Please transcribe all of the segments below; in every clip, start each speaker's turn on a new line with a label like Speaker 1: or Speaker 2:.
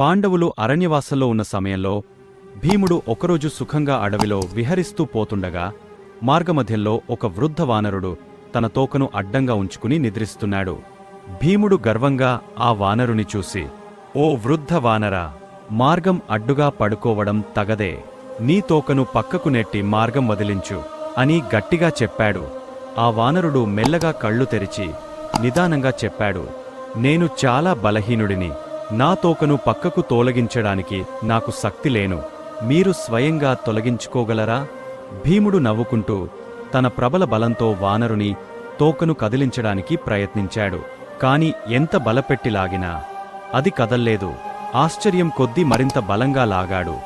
Speaker 1: పాండవులు అరణ్యవాసంలో ఉన్న సమయంలో భీముడు ఒకరోజు సుఖంగా అడవిలో విహరిస్తూ పోతుండగా మార్గమధ్యంలో ఒక వృద్ధ వానరుడు తన తోకను అడ్డంగా ఉంచుకుని నిద్రిస్తున్నాడు. భీముడు గర్వంగా ఆ వానరుని చూసి ఓ వృద్ధ వానరా మార్గం అడ్డుగా పడుకోవడం తగదే. నీ తోకను పక్కకు నెట్టి మార్గం వదిలించు అని గట్టిగా చెప్పాడు. ఆ వానరుడు మెల్లగా కళ్ళు తెరిచి నిదానంగా చెప్పాడు నేను చాలా బలహీనుడిని. నా తోకను పక్కకు తోలగించడానికి నాకు శక్తి లేను. మీరు స్వయంగా తొలగించుకోగలరా? భీముడు నవ్వుకుంటూ తన ప్రబల బలంతో వానరుని తోకను కదిలించడానికి ప్రయత్నించాడు. కాని ఎంత బలపెట్టి లాగినా అది కదల్లేదు. ఆశ్చర్యం కొద్దీ మరింత బలంగా లాగాడు.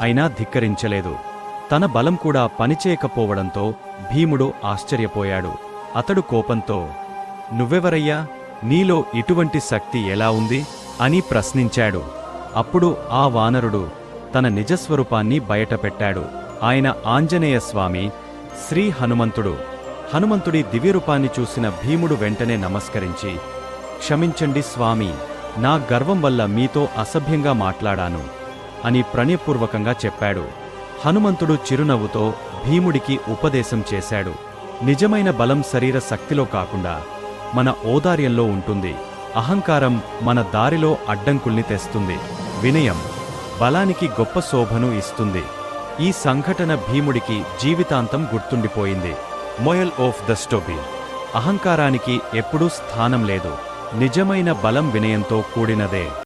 Speaker 1: అయినా ధిక్కరించలేదు. తన బలం కూడా పనిచేయకపోవడంతో భీముడు ఆశ్చర్యపోయాడు. అతడు కోపంతో నువ్వెవరయ్యా? నీలో ఇటువంటి శక్తి ఎలా ఉంది? అని ప్రశ్నించాడు. అప్పుడు ఆ వానరుడు తన నిజస్వరూపాన్ని బయటపెట్టాడు. ఆయన ఆంజనేయ స్వామి శ్రీ హనుమంతుడు. హనుమంతుడి దివ్యరూపాన్ని చూసిన భీముడు వెంటనే నమస్కరించి క్షమించండి స్వామి నా గర్వం వల్ల మీతో అసభ్యంగా మాట్లాడాను అని ప్రణయపూర్వకంగా చెప్పాడు. హనుమంతుడు చిరునవ్వుతో భీముడికి ఉపదేశం చేశాడు. నిజమైన బలం శరీర శక్తిలో కాకుండా మన ఓదార్యంలో ఉంటుంది. అహంకారం మన దారిలో అడ్డంకుల్ని తెస్తుంది. వినయం బలానికి గొప్ప శోభను ఇస్తుంది. ఈ సంఘటన భీముడికి జీవితాంతం గుర్తుండిపోయింది. Moral of the story. అహంకారానికి ఎప్పుడూ స్థానం లేదు. నిజమైన బలం వినయంతో కూడినదే.